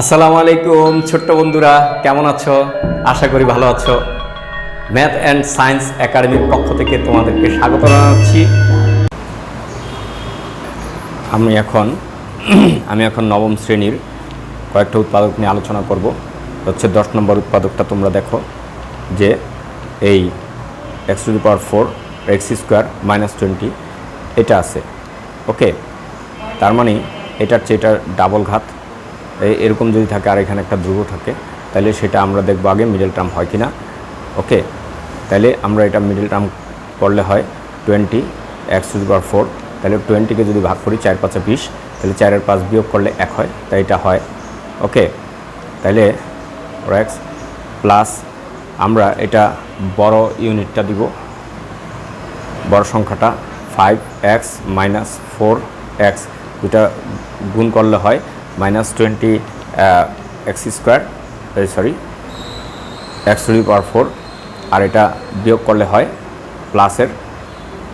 আসসালামু আলাইকুম, ছোট্ট বন্ধুরা, কেমন আছো? আশা করি ভালো আছো। ম্যাথ অ্যান্ড সায়েন্স একাডেমির পক্ষ থেকে তোমাদেরকে স্বাগত জানাচ্ছি। আমি এখন আমি এখন নবম শ্রেণির কয়েকটা উৎপাদক নিয়ে আলোচনা করব। হচ্ছে দশ নম্বর উৎপাদকটা তোমরা দেখো, যে এই X to the power four X square minus twenty এটা আছে। ওকে তার মানে এটার চেয়ে এটার ডাবল ঘাত। এরকম যদি থাকে আর এখানে একটা ধ্রুব থাকে, তাহলে সেটা আমরা দেখব আগে মিডল টার্ম হয় কি না ওকে? তাহলে আমরা এটা মিডল টার্ম করলে হয় টোয়েন্টি এক্স টু ফোর তাহলে টোয়েন্টিকে যদি ভাগ করি চার পাঁচে বিশ, তাহলে চারের পাঁচ বিয়োগ করলে এক হয়, তাই এটা হয়। ওকে? তাহলে এক্স প্লাস আমরা এটা বড় ইউনিটটা দিব, বড় সংখ্যাটা five X minus four X দুটা গুণ করলে হয় minus twenty X square sorry X to power four আর এটা বিয়োগ করলে হয় প্লাসের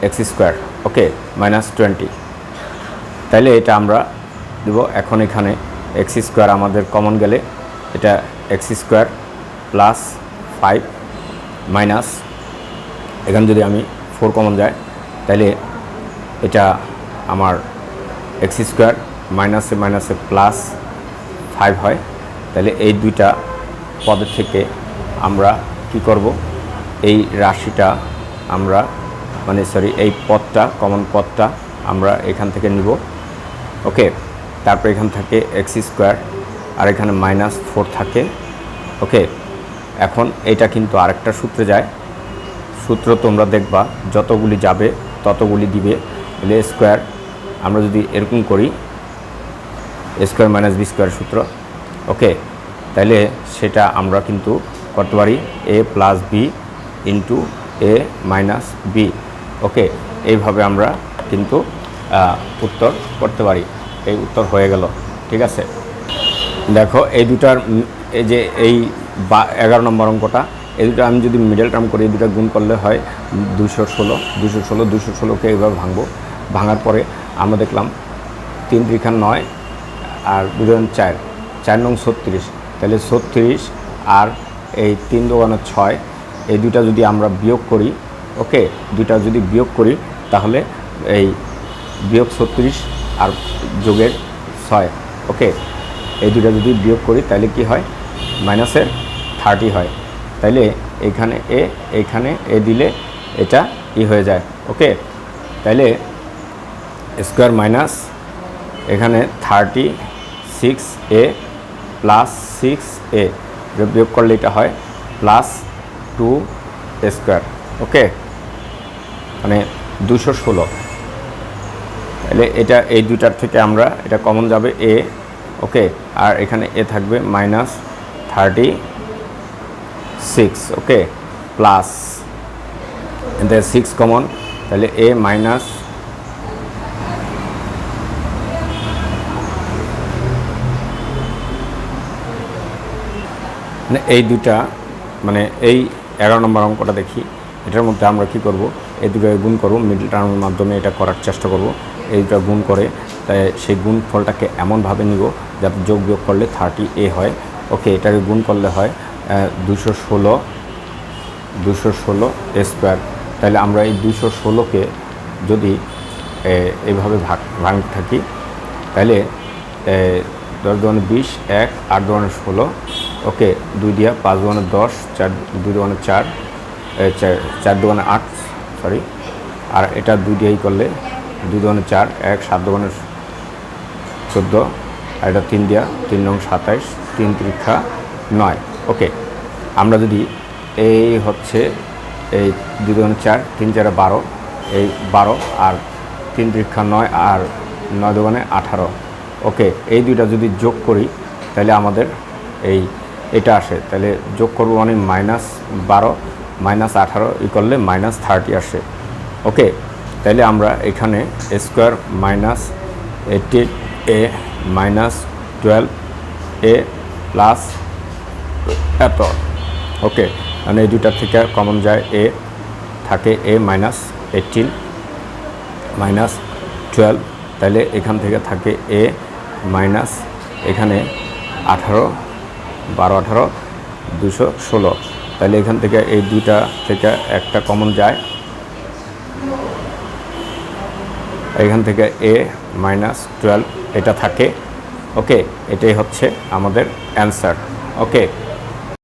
X square okay minus twenty তাইলে এটা আমরা দেব, এখন এখানে এক্স স্কোয়ার আমাদের কমন গেলে এটা X square plus five minus এখানে যদি আমি ফোর কমন যায় তাহলে এটা আমার এক্স স্কোয়ার মাইনাসে মাইনাসে প্লাস ফাইভ হয়, তাহলে এই দুইটা পদের থেকে আমরা কি করব? এই রাশিটা আমরা মানে সরি এই পদটা কমন পদটা আমরা এখান থেকে নিব। ওকে তারপর এখান থেকে এক্স স্কোয়ার আর এখানে মাইনাস ফোর থাকে। ওকে এখন এটা কিন্তু আরেকটা সূত্রে যায়। সূত্র তোমরা দেখবা, যতগুলি যাবে, ততগুলি দিবে। তাহলে স্কোয়ার আমরা যদি এরকম করি স্কোয়ার মাইনাস বি স্কোয়ার সূত্র। ওকে তাহলে সেটা আমরা কিন্তু করতে পারি A plus B into A minus B. Okay, এইভাবে আমরা কিন্তু উত্তর করতে পারি। এই উত্তর হয়ে গেল, ঠিক আছে? দেখো, এই দুটার এই যে এই বা, এগারো নম্বর অঙ্কটা, এই দুটো আমি যদি মিডল টার্ম করি, এই দুটো গুণ করলে হয় দুশো ষোলো। দুশো ষোলো দুশো ষোলোকে এইভাবে ভাঙবো। ভাঙার পরে আমরা দেখলাম তিন ত্রিখা নয় আর দুজন চার চার নং ছত্রিশ। তাহলে ছত্রিশ আর এই তিন দোকানের ছয়, এই দুটা যদি আমরা বিয়োগ করি, ওকে? দুটা যদি বিয়োগ করি, তাহলে এই বিয়োগ ছত্রিশ আর যোগের ছয়, ওকে? এই দুটা যদি বিয়োগ করি, তাহলে কি হয়? মাইনাসের থার্টি হয়। তাইলে এইখানে এ এইখানে এ দিলে এটা ই হয়ে যায়, ওকে? তাইলে স্কোয়ার মাইনাস এখানে thirty six A plus six A বিয়োগ করলে এটা হয় প্লাস টু স্কোয়ার ওকে মানে দুশো ষোলো। তাহলে এটা এই দুটার থেকে আমরা এটা কমন যাবে এ ওকে আর এখানে এ থাকবে minus thirty six okay plus six common তাহলে এ মাইনাস মানে এই দুটা মানে এই এগারো নম্বর অঙ্কটা দেখি, এটার মধ্যে আমরা কি করব? এই দুটোকে গুণ করব মিডল টার্মের মাধ্যমে এটা করার চেষ্টা করব। এই দুটো গুণ করে, তাই সেই গুণ ফলটাকে এমনভাবে নিব যাতে যোগ বিয়োগ করলে থার্টি এ হয়। ওকে, এটাকে গুণ করলে হয় দুশো ষোলো দুশো ষোলো স্কোয়ার তাহলে আমরা এই দুশো ষোলোকে যদি এইভাবে ভাগ, ভাঙ থাকি তাহলে দশ দোকানে বিশ, এক, আট দোকানে ষোলো ওকে, দুই দিয়া পাঁচ দোকানে দশ, চার, দুই দোকানে চার চার দোকানে আট সরি আর এটা দুই দিয়েই করলে দুই দোকানে চার, এক, সাত দোকানে চোদ্দ, আর এটা তিন দিয়া তিন নং সাতাইশ, তিন পরীক্ষা নয়। ওকে, আমরা যদি এই হচ্ছে এই দুই দোকানে চার, তিন চারে বারো, এই বারো আর তিন পরীক্ষা নয় আর নয় দোকানে আঠারো। ওকে, এই দুইটা যদি যোগ করি, তাহলে আমাদের এই এটা আসে, তাহলে যোগ করব মানে মাইনাস বারো মাইনাস আঠারো ই করলে মাইনাস থার্টি আসে। ওকে তাহলে আমরা এখানে square minus eighty A minus twelve A plus এত। ওকে মানে এই দুটার থেকে কমন যায় এ থাকে A minus eighteen minus twelve তাহলে এখান থেকে থাকে এ মাইনাস এখানে আঠারো বারো আঠারো, দুশো ষোলো। তাহলে এখান থেকে এই দুইটা থেকে একটা কমন যায়। এখান থেকে এ মাইনাস টুয়েলভ এটা থাকে। ওকে এটাই হচ্ছে আমাদের অ্যান্সার ওকে